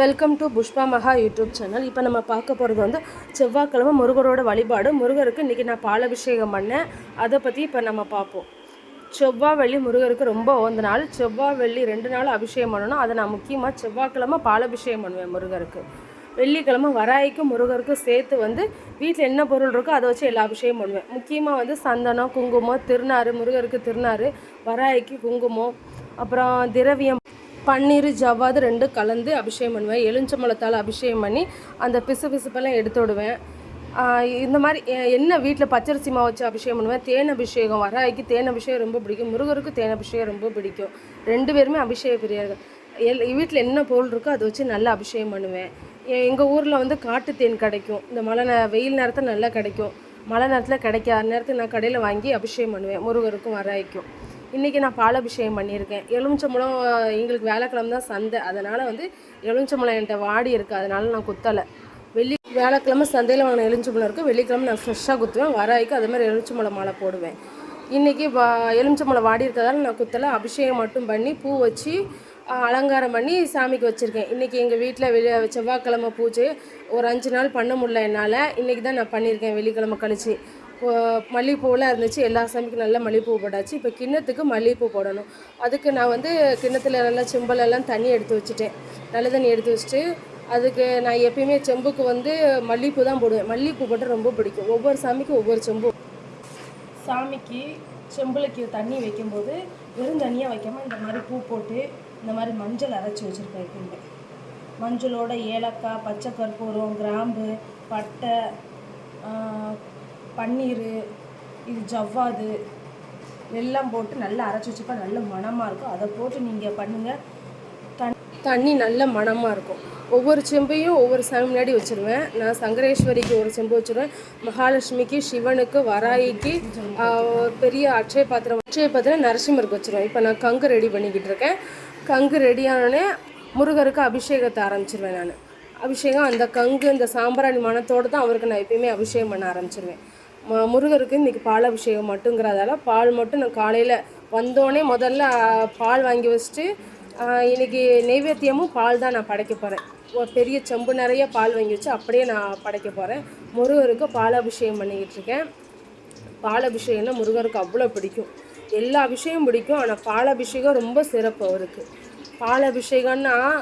Welcome to Pushpa மகா YouTube channel இப்போ நம்ம பார்க்க போகிறது வந்து செவ்வாய்க்கிழமை முருகரோட வழிபாடு. முருகருக்கு இன்றைக்கி நான் பாலபிஷேகம் பண்ணேன். அதை பற்றி இப்போ நம்ம பார்ப்போம். செவ்வாய் வெள்ளி முருகருக்கு ரொம்ப உகந்த நாள். செவ்வாய் வெள்ளி ரெண்டு நாள் அபிஷேகம் பண்ணணும். அதை நான் முக்கியமாக செவ்வாய்க்கிழமை பாலபிஷேகம் பண்ணுவேன் முருகருக்கு. வெள்ளிக்கிழமை வராய்க்கும் முருகருக்கும் சேர்த்து வந்து வீட்டில் என்ன பொருள் இருக்கோ அதை வச்சு எல்லா அபிஷேகம் பண்ணுவேன். முக்கியமாக வந்து சந்தனம் குங்குமம் திருநாறு முருகருக்கு திருநாறு வராய்க்கு குங்குமம் அப்புறம் திரவியம் பன்னீர் ஜவ்வாது ரெண்டும் கலந்து அபிஷேகம் பண்ணுவேன். எலுஞ்சம்பழத்தால் அபிஷேகம் பண்ணி அந்த பிசு பிசுப்பெல்லாம் எடுத்து விடுவேன். இந்த மாதிரி என்ன வீட்டில் பச்சரிசி மாவு வச்சு அபிஷேகம் பண்ணுவேன். தேன் அபிஷேகம் வராய்க்கு தேன் அபிஷேகம் ரொம்ப பிடிக்கும். முருகருக்கு தேன் அபிஷேகம் ரொம்ப பிடிக்கும். ரெண்டு பேருமே அபிஷேக பிரியர்கள். எல் வீட்டில் என்ன பொருள் இருக்கோ அதை வச்சு நல்லா அபிஷேகம் பண்ணுவேன். எங்கள் ஊரில் வந்து காட்டு தேன் கிடைக்கும். இந்த மழை நே வெயில் நேரத்தில் நல்லா கிடைக்கும். மழை நேரத்தில் கிடைக்காத நேரத்தில் நான் கடையில் வாங்கி அபிஷேகம் பண்ணுவேன். முருகருக்கும் வராய்க்கும். இன்றைக்கி நான் பாலாபிஷேகம் பண்ணியிருக்கேன். எலுமிச்சம்பழம் எங்களுக்கு வேலைக்கிழமை தான் சந்தை. அதனால் வந்து எலுமிச்சம்பழம் என்கிட்ட வாடி இருக்குது அதனால் நான் குத்தலை. வெள்ளி வேலைக்கிழமை சந்தையில் வாங்கின எலுமிச்சம்பழம் இருக்குது வெள்ளிக்கிழமை நான் ஃப்ரெஷ்ஷாக குத்துவேன். வராய்க்கு அதே மாதிரி எலுமிச்சம்பழம் மாலை போடுவேன். இன்றைக்கி வா எலுமிச்சம்பழம் வாடி இருக்கிறதால நான் குத்தலை. அபிஷேகம் மட்டும் பண்ணி பூ வச்சு அலங்காரம் பண்ணி சாமிக்கு வச்சுருக்கேன். இன்றைக்கி எங்கள் வீட்டில் வெளி செவ்வாய்க்கிழமை பூஜை. ஒரு அஞ்சு நாள் பண்ண முடியல என்னால். இன்றைக்கி தான் நான் பண்ணியிருக்கேன். வெள்ளிக்கிழமை கழிச்சு. மல்லிகைப்பூவெலாம் இருந்துச்சு. எல்லா சாமிக்கும் நல்லா மல்லிகைப்பூ போட்டாச்சு. இப்போ கிண்ணத்துக்கு மல்லிகைப்பூ போடணும். அதுக்கு நான் வந்து கிண்ணத்தில் நல்லா செம்பலெல்லாம் தண்ணி எடுத்து வச்சுட்டேன். நல்ல தண்ணி எடுத்து வச்சுட்டு அதுக்கு நான் எப்பயுமே செம்புக்கு வந்து மல்லிகைப்பூ தான் போடுவேன். மல்லிகைப்பூ போட்டால் ரொம்ப பிடிக்கும். ஒவ்வொரு சாமிக்கும் ஒவ்வொரு செம்பு. சாமிக்கு செம்புலுக்கு தண்ணி வைக்கும்போது வெறும் தண்ணியாக வைக்காமல் இந்த மாதிரி பூ போட்டு இந்த மாதிரி மஞ்சள் அரைச்சி வச்சுருக்கேன் எப்பயுமே. மஞ்சளோட ஏலக்காய் பச்சை கற்பூரம் கிராம்பு பட்டை பன்னீர் இது ஜவ்வாது எல்லாம் போட்டு நல்லா அரைச்சி வச்சுப்பா. நல்ல மணமாக இருக்கும். அதை போட்டு நீங்கள் பண்ணுங்கள் தண் தண்ணி நல்ல மணமாக இருக்கும். ஒவ்வொரு செம்பையும் ஒவ்வொரு சாமி முன்னாடி வச்சுருவேன். நான் சங்கரேஸ்வரிக்கு ஒரு செம்பு வச்சுருவேன். மகாலட்சுமிக்கு சிவனுக்கு வராயிக்கு பெரிய அட்சய பாத்திரம் அட்சய பாத்திரம் நரசிம்மருக்கு வச்சுருவேன். இப்போ நான் கங்கு ரெடி பண்ணிக்கிட்டு இருக்கேன். கங்கு ரெடியானோடனே முருகருக்கு அபிஷேகத்தை ஆரம்பிச்சிருவேன் நான். அபிஷேகம் அந்த கங்கு இந்த சாம்பிராணி மனத்தோடு தான் அவருக்கு நான் எப்பயுமே அபிஷேகம் பண்ண ஆரம்பிச்சிருவேன். முருகருக்கு இன்றைக்கி பால் அபிஷேகம் மட்டுங்கிறதால பால் மட்டும் நான் காலையில் வந்தோடனே முதல்ல பால் வாங்கி வச்சுட்டு இன்றைக்கி இன்னைக்கு நெய்வேத்தியமும் பால் தான் நான் படைக்க போகிறேன் ஒரு பெரிய செம்பு நிறைய பால் வாங்கி வச்சு அப்படியே நான் படைக்க போகிறேன் முருகருக்கு பால் அபிஷேகம் பண்ணிக்கிட்டு இருக்கேன். பால் அபிஷேகம்னா முருகருக்கு அவ்வளோ பிடிக்கும். எல்லா அபிஷேகம் பிடிக்கும். ஆனால் பாலாபிஷேகம் ரொம்ப சிறப்பு அவருக்கு. பாலாபிஷேகம்னா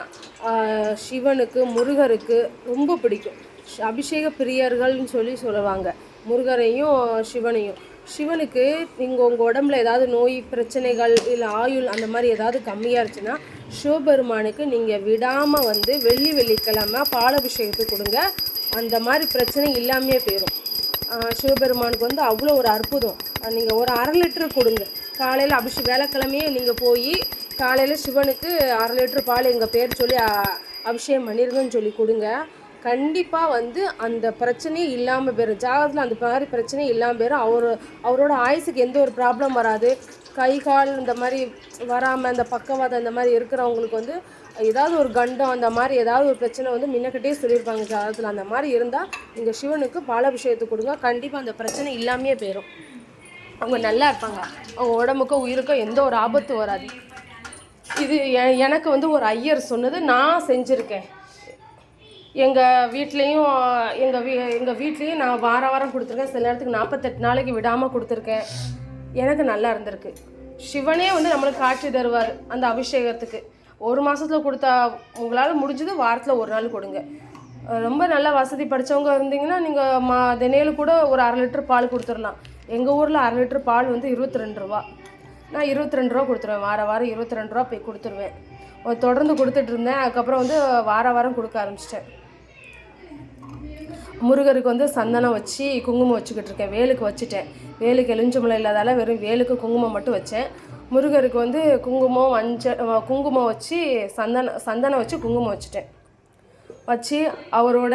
சிவனுக்கு முருகருக்கு ரொம்ப பிடிக்கும். ஷ்- அபிஷேக பிரியர்கள்னு சொல்லி சொல்லுவாங்க. முருகரையும் சிவனையும். சிவனுக்கு நீங்கள் உங்கள் உடம்புல ஏதாவது நோய் பிரச்சனைகள் இல்லை ஆயுள் அந்த மாதிரி ஏதாவது கம்மியாக இருந்துச்சுன்னா சிவபெருமானுக்கு நீங்கள் விடாமல் வந்து வெள்ளி வெள்ளிக்கிழமை பாலபிஷேகத்தை கொடுங்க. அந்த மாதிரி பிரச்சனை இல்லாமையே போயிடும் சிவபெருமானுக்கு வந்து அவ்வளோ ஒரு அற்புதம். நீங்கள் ஒரு அரை லிட்டர் கொடுங்க. காலையில் அபிஷே வேலைக்கிழமையே நீங்கள் போய் காலையில் சிவனுக்கு அரை லிட்டர் பால் எங்கள் பேர் சொல்லி அபிஷேகம் பண்ணிருங்கன்னு சொல்லி கொடுங்க. கண்டிப்பாக வந்து அந்த பிரச்சனையே இல்லாமல் போயிடும் ஜாதகத்தில் அந்த மாதிரி பிரச்சனை இல்லாமல் போயிடும் அவர் அவரோட ஆயுசுக்கு எந்த ஒரு ப்ராப்ளம் வராது. கை கால் இந்த மாதிரி வராமல் இந்த பக்கவாதம் இந்த மாதிரி இருக்கிறவங்களுக்கு வந்து ஏதாவது ஒரு கண்டம் அந்த மாதிரி ஏதாவது ஒரு பிரச்சனை வந்து முன்னக்கிட்டே சொல்லியிருப்பாங்க ஜாதகத்தில். அந்த மாதிரி இருந்தால் நீங்கள் சிவனுக்கு பாலபிஷேகத்தை கொடுங்க. கண்டிப்பாக அந்த பிரச்சனை இல்லாமையே போயிடும் அவங்க நல்லா இருப்பாங்க. அவங்க உடம்புக்கோ உயிருக்கோ எந்த ஒரு ஆபத்து வராது. இது எ- எனக்கு வந்து ஒரு ஐயர் சொன்னது நான் செஞ்சுருக்கேன். எங்கள் வீட்லேயும் எங்கள் வீ எங்கள் வீட்லேயும் நான் வார வாரம் கொடுத்துருக்கேன். சில நேரத்துக்கு நாற்பத்தெட்டு நாளைக்கு விடாமல் கொடுத்துருக்கேன். எனக்கு நல்லா இருந்திருக்கு. சிவனே வந்து நம்மளுக்கு காட்சி தருவார் அந்த அபிஷேகத்துக்கு. ஒரு மாதத்தில் கொடுத்தா உங்களால் முடிஞ்சது வாரத்தில் ஒரு நாள் கொடுங்க. ரொம்ப நல்ல வசதி படித்தவங்க இருந்தீங்கன்னா நீங்கள் மா தினையில கூட ஒரு அரை லிட்டர் பால் கொடுத்துடலாம். எங்கள் ஊரில் அரை லிட்டர் பால் வந்து இருபத்தி ரெண்டு ரூபா. நான் இருபத்தி ரெண்டு ரூபா கொடுத்துருவேன். வார வாரம் இருபத்தி ரெண்டு ரூபா போய் கொடுத்துருவேன். தொடர்ந்து கொடுத்துட்டு இருந்தேன். அதுக்கப்புறம் வந்து வார வாரம் கொடுக்க ஆரம்பிச்சிட்டேன். முருகருக்கு வந்து சந்தனம் வச்சு குங்குமம் வச்சுக்கிட்டு இருக்கேன் வேலுக்கு வச்சுட்டேன். வேலுக்கு எலுஞ்சம்பழம் இல்லாதால வெறும் வேலுக்கு குங்குமம் மட்டும் வச்சேன். முருகருக்கு வந்து குங்குமம் மஞ்சள் குங்குமம் வச்சு சந்தனம் சந்தனம் வச்சு குங்குமம் வச்சுட்டேன். வச்சு அவரோட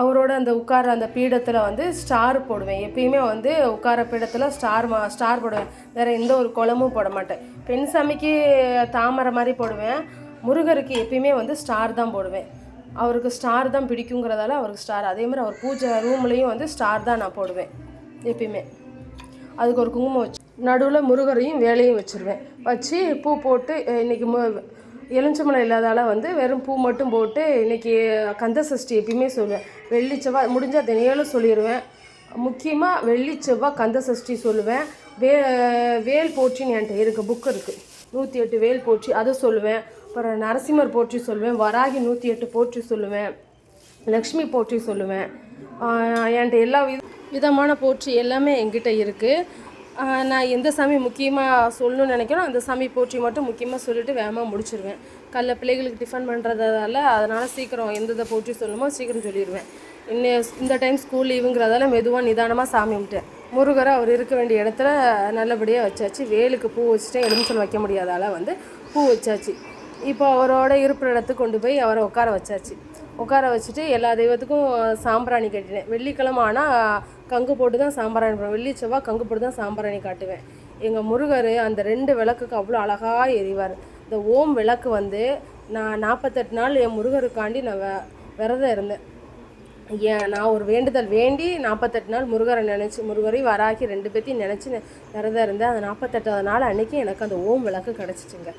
அவரோட அந்த உட்கார அந்த பீடத்தில் வந்து ஸ்டார் போடுவேன். எப்பயுமே வந்து உட்கார பீடத்தில் ஸ்டார் மா ஸ்டார் போடுவேன். வேறு எந்த ஒரு குளமும் போட மாட்டேன். பெண் சாமிக்கு தாமரை மாதிரி போடுவேன். முருகருக்கு எப்பயுமே வந்து ஸ்டார் தான் போடுவேன். அவருக்கு ஸ்டார் தான் பிடிக்குங்கிறதால அவருக்கு ஸ்டார் அதே மாதிரி அவர் பூஜை ரூம்லேயும் வந்து ஸ்டார் தான் நான் போடுவேன் எப்பயுமே. அதுக்கு ஒரு குங்குமம் வச்சு நடுவில் முருகரையும் வேலையும் வச்சுருவேன். வச்சு பூ போட்டு இன்றைக்கி இன்னைக்கு மு எலுமிச்சம்பழம் இல்லாதால வந்து வெறும் பூ மட்டும் போட்டு இன்றைக்கி கந்த சஷ்டி எப்பயுமே சொல்லுவேன். வெள்ளி செவ்வாய் முடிஞ்சால் தினையாலும் சொல்லிடுவேன் முக்கியமாக வெள்ளி செவ்வாய் கந்த சஷ்டி சொல்லுவேன். வே வேல் போற்றின்னு என்கிட்ட இருக்குது புக் இருக்குது நூற்றி எட்டு வேல் போற்றி அதை சொல்லுவேன். அப்புறம் நரசிம்மர் போற்றி சொல்லுவேன் வராகி நூற்றி எட்டு போற்றி சொல்லுவேன் லக்ஷ்மி போற்றி சொல்லுவேன். என்கிட்ட எல்லா வித விதமான போற்றி எல்லாமே என்கிட்ட இருக்குது நான் எந்த சாமி முக்கியமாக சொல்லணும்னு நினைக்கிறோம் அந்த சாமி போற்றி மட்டும் முக்கியமாக சொல்லிட்டு வேகமாக முடிச்சிருவேன். காலைல பிள்ளைகளுக்கு டிஃபன் பண்ணுறதால அதனால் சீக்கிரம் எந்தெந்த போற்றி சொல்லணுமோ சீக்கிரம் சொல்லிடுவேன் இன்னும் இந்த டைம் ஸ்கூல் லீவுங்கிறதால மெதுவாக நிதானமாக சாமி கும்பிட்டேன் முருகரை அவர் இருக்க வேண்டிய இடத்துல நல்லபடியாக வச்சாச்சு. வேலுக்கு பூ வச்சுட்டேன் எலுமிச்சல் வைக்க முடியாதால வந்து பூ வச்சாச்சு. இப்போ அவரோட இருப்பிட இடத்துக்கு கொண்டு போய் அவரை உட்கார வச்சாச்சு. உட்கார வச்சுட்டு எல்லா தெய்வத்துக்கும் சாம்பிராணி கட்டினேன். வெள்ளிக்கிழமை ஆனால் கங்கு போட்டு தான் சாம்பிராணி போடுவேன். வெள்ளி செவ்வாய் கங்கு போட்டு தான் சாம்பிராணி காட்டுவேன். எங்கள் முருகர் அந்த ரெண்டு விளக்குக்கு அவ்வளோ அழகாக எரிவார். இந்த ஓம் விளக்கு வந்து நான் நாற்பத்தெட்டு நாள் என் முருகருக்காண்டி நான் வெ விரதம் இருந்தேன். ஏன் நான் ஒரு வேண்டுதல் வேண்டி நாற்பத்தெட்டு நாள் முருகரை நினச்சி முருகரை வராகி ரெண்டு பேர்த்தையும் நினச்சி விரதம் இருந்தேன். அந்த நாற்பத்தெட்டாவது நாள் அன்றைக்கி எனக்கு அந்த ஓம் விளக்கு கிடச்சிச்சுங்க.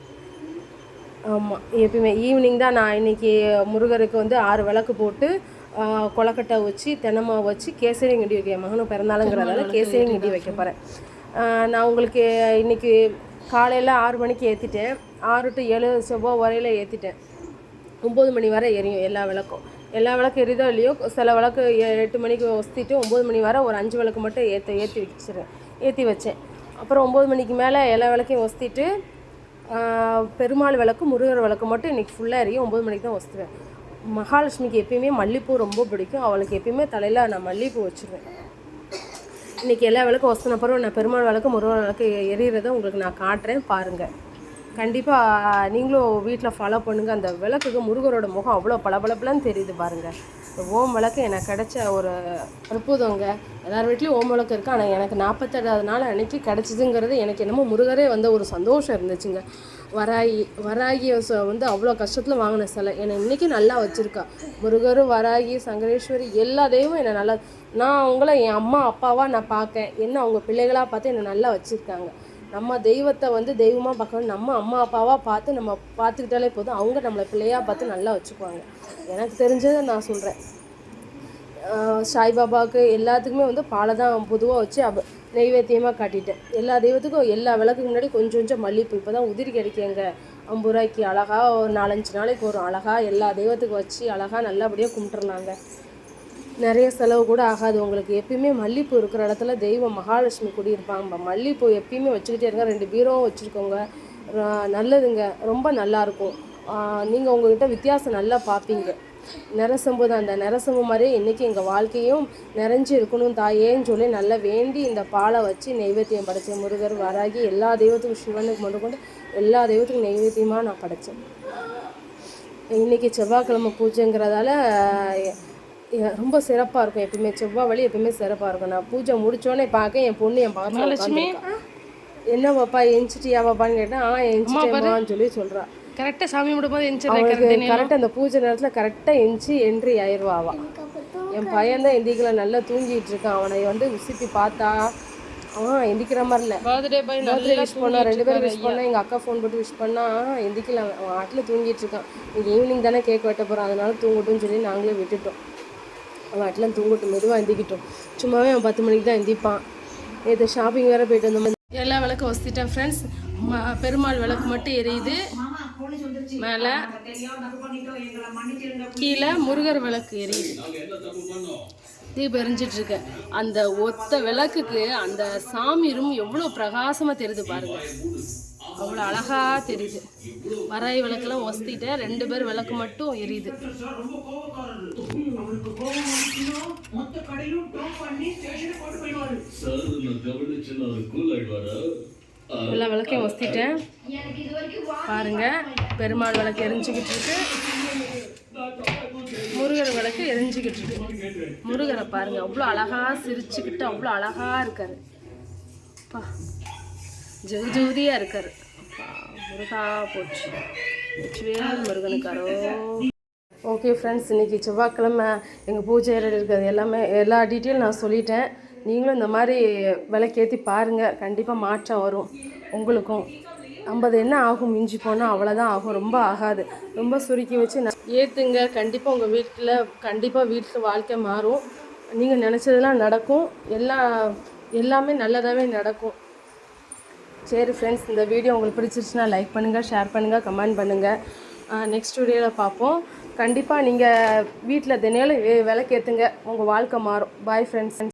ஆமாம் எப்பயுமே. ஈவினிங் தான் நான் இன்னைக்கு முருகருக்கு வந்து ஆறு விளக்கு போட்டு கொலக்கட்டை வச்சு தென்னமா வச்சு கேசரி கிண்டி வைக்க. மகனும் பிறந்தாளுங்கிறதால கேசரி கிண்டி வைக்க போகிறேன் நான் உங்களுக்கு இன்னைக்கு காலையில் ஆறு மணிக்கு ஏற்றிட்டேன் ஆறு டு ஏழு செவ்வாய் வரையில் ஏற்றிட்டேன் ஒம்பது மணி வரை எரியும் எல்லா விளக்கும். எல்லா விளக்கு எரியுதோ இல்லையோ சில விளக்கு எட்டு மணிக்கு வசதிட்டு ஒம்பது மணி வரை ஒரு அஞ்சு விளக்கு மட்டும் ஏற்ற ஏற்றி வச்சிருவேன். ஏற்றி வச்சேன். அப்புறம் ஒம்பது மணிக்கு மேலே எல்லா விளக்கையும் வசதிட்டு பெருமாள் விளக்கு முருகர் விளக்கு மட்டும் இன்றைக்கி ஃபுல்லாக எரியும். ஒம்பது மணிக்கு தான் வச்சுருவேன் மகாலட்சுமிக்கு எப்பயுமே மல்லிப்பூ ரொம்ப பிடிக்கும். அவளுக்கு எப்பயுமே தலையில் நான் மல்லிகைப்பூ வச்சுருவேன். இன்றைக்கி எல்லா விளக்கும் வசன பிறகு நான் பெருமாள் விளக்கு முருகன் விளக்கு எரியறதை உங்களுக்கு நான் காட்டுறேன். பாருங்கள் கண்டிப்பாக நீங்களும் வீட்டில் ஃபாலோ பண்ணுங்கள் அந்த விளக்குக்கு முருகரோட முகம் அவ்வளோ பளபளபளன்னு தெரியுது பாருங்கள் ஓம் விளக்கு எனக்கு கிடைச்ச ஒரு அற்புதங்க. எல்லார் வீட்லேயும் ஓம் விளக்கு இருக்குது ஆனால் எனக்கு நாற்பத்தெட்டாவது நாள் அன்னைக்கு கிடச்சிதுங்கிறது எனக்கு என்னமோ முருகரே வந்த ஒரு சந்தோஷம் இருந்துச்சுங்க. வராகி வராகியை ச- வந்து அவ்வளோ கஷ்டத்தில் வாங்கின சிலை. என்னை இன்றைக்கி நல்லா வச்சுருக்கா. முருகர் வராகி சங்கரேஸ்வரி எல்லா தெய்வம் என்னை நல்லா நான் அவங்கள என் அம்மா அப்பாவாக நான் பார்க்கேன். என்ன அவங்க பிள்ளைகளாக பார்த்து என்னை நல்லா வச்சுருக்காங்க. நம்ம தெய்வத்தை வந்து தெய்வமாக பார்க்கணும். நம்ம அம்மா அப்பாவாக பார்த்து நம்ம பார்த்துக்கிட்டாலே போதும். அவங்க நம்மளை பிள்ளையாக பார்த்து நல்லா வச்சுக்குவாங்க. எனக்கு தெரிஞ்சதை நான் சொல்கிறேன் சாய்பாபாவுக்கு எல்லாத்துக்குமே வந்து பாலை தான் பொதுவாக வச்சு அப் நெய்வேத்தியமாக காட்டிட்டேன். எல்லா தெய்வத்துக்கும் எல்லா விளக்குக்கு முன்னாடி கொஞ்சம் கொஞ்சம் மல்லிப்பூ. இப்போ தான் உதிரி கிடைக்குங்க. ஐம்பது ரூபாய்க்கு அழகாக ஒரு நாலஞ்சு நாளைக்கு வரும் அழகாக எல்லா தெய்வத்துக்கும் வச்சு அழகாக நல்லபடியாக கும்பிட்டுருந்தாங்க நிறைய செலவு கூட ஆகாது. உங்களுக்கு எப்பயுமே மல்லிப்பூ இருக்கிற இடத்துல தெய்வம் மகாலட்சுமி குடியிருப்பாங்க மல்லிப்பூ எப்பயுமே வச்சுக்கிட்டே இருங்க. ரெண்டு பீரோவும் வச்சுருக்கோங்க. நல்லதுங்க. ரொம்ப நல்லாயிருக்கும். நீங்கள் உங்கள்கிட்ட வித்தியாசம் நல்லா பார்ப்பீங்க. நரசம்பு தான் அந்த நரசம்பு மாதிரியே இன்றைக்கி எங்கள் வாழ்க்கையும் நிறைஞ்சு இருக்கணும் தாயேன்னு சொல்லி நல்லா வேண்டி இந்த பாலை வச்சு நெய்வேத்தியம் படைச்சேன் முருகர் வராகி எல்லா தெய்வத்துக்கும் சிவனுக்கு மட்டும் கொண்டு எல்லா தெய்வத்துக்கும் நைவேத்தியமாக நான் படைச்சேன். இன்னைக்கு செவ்வாய்க்கிழமை பூஜைங்கிறதால ரொம்ப சிறப்பாக இருக்கும் எப்பயுமே. செவ்வாய் வழி எப்பயுமே சிறப்பாக இருக்கும். நான் பூஜை முடிச்சோடனே பார்க்க என் பொண்ணு என் பக்கத்தில் என்ன பாப்பா எஞ்சிட்டியா பாப்பான்னு கேட்டேன் ஆ எஞ்சிட்டேம்மான்னு சொல்லி சொல்றா. கரெக்டாக சாமி விடும்போது எந்திரிச்சு கரெக்டாக அந்த பூஜை நேரத்தில் கரெக்டாக எஞ்சி என்ட்ரி ஆயிடுவா அவ என் பையன் தான் எந்திக்கல நல்லா தூங்கிட்டு இருக்கான். அவனை வந்து உசுப்பி பார்த்தா அவன் எந்திக்கிற மாதிரி இல்லை. பர்த்டே பர்த்டே விஷ் பண்ணா ரெண்டு பேரும் விஷ் பண்ணா எங்கள் அக்கா ஃபோன் போட்டு விஷ் பண்ணா எந்திக்கல அவன். அவன் ஆட்டில் தூங்கிட்டு இருக்கான். ஈவினிங் தானே கேக் வெட்ட போகிறான் அதனால தூங்கட்டும்னு சொல்லி நாங்களே விட்டுட்டோம். அவன் அட்லாம் தூங்கட்டும் மெதுவாக எந்திக்கிட்டோம். சும்மாவே அவன் பத்து மணிக்கு தான் எந்திப்பான். நேற்று ஷாப்பிங் வேறு போயிட்டு வந்த மாதிரி எல்லா விளக்கும் வசிட்டேன் ஃப்ரெண்ட்ஸ் பெருமாள் விளக்கு மட்டும் எரியுது. மேலே கீழே முருகர் விளக்கு எரியுது. தீபம் எரிஞ்சிட்டு இருக்க. அந்த ஒத்த விளக்குக்கு அந்த சாமி ரூம் எவ்வளோ பிரகாசமாக தெரியுது பாருங்க. அவ்வளோ அழகா தெரியுது. வராய் விளக்கெல்லாம் ஒஸ்திட்டேன் ரெண்டு பேர் விளக்கு மட்டும் எரியுது. எல்லா விளக்கையும் ஒசத்திட்டேன் பாருங்க பெருமாள் விளக்கு எரிஞ்சுக்கிட்டு இருக்கு. முருகர் விளக்கு எரிஞ்சுக்கிட்டு இருக்கு. முருகரை பாருங்க அவ்வளோ அழகா சிரிச்சுக்கிட்டு அவ்வளோ அழகா இருக்காரு. அப்பா ஜெகு இருக்காரு. முருகா போச்சு. வெற்றிவேல் முருகனுக்காரோ ஓகே ஃப்ரெண்ட்ஸ் இன்றைக்கி செவ்வாய்க்கிழமை எங்கள் பூஜை இருக்கிறது எல்லாமே எல்லா டீட்டெயில் நான் சொல்லிட்டேன். நீங்களும் இந்த மாதிரி விலைக்கேற்றி பாருங்கள் கண்டிப்பாக மாற்றம் வரும் உங்களுக்கும். ஐம்பது என்ன ஆகும்? மிஞ்சி போனால் அவ்வளோதான் ஆகும். ரொம்ப ஆகாது. ரொம்ப சுருக்கி வச்சு நான் ஏற்றுங்க கண்டிப்பாக உங்கள் வீட்டில் கண்டிப்பாக வீட்டில் வாழ்க்கை மாறும். நீங்கள் நினச்சதெல்லாம் நடக்கும். எல்லா எல்லாமே நல்லதாகவே நடக்கும். சரி ஃப்ரெண்ட்ஸ் இந்த வீடியோ உங்களுக்கு பிடிச்சிருச்சுன்னா லைக் பண்ணுங்கள் ஷேர் பண்ணுங்கள் கமெண்ட் பண்ணுங்கள் நெக்ஸ்ட் வீடியோவில் பார்ப்போம். கண்டிப்பாக நீங்கள் வீட்டில் தினையில விளக்கேற்றுங்க உங்கள் வாழ்க்கை மாறும். Bye friends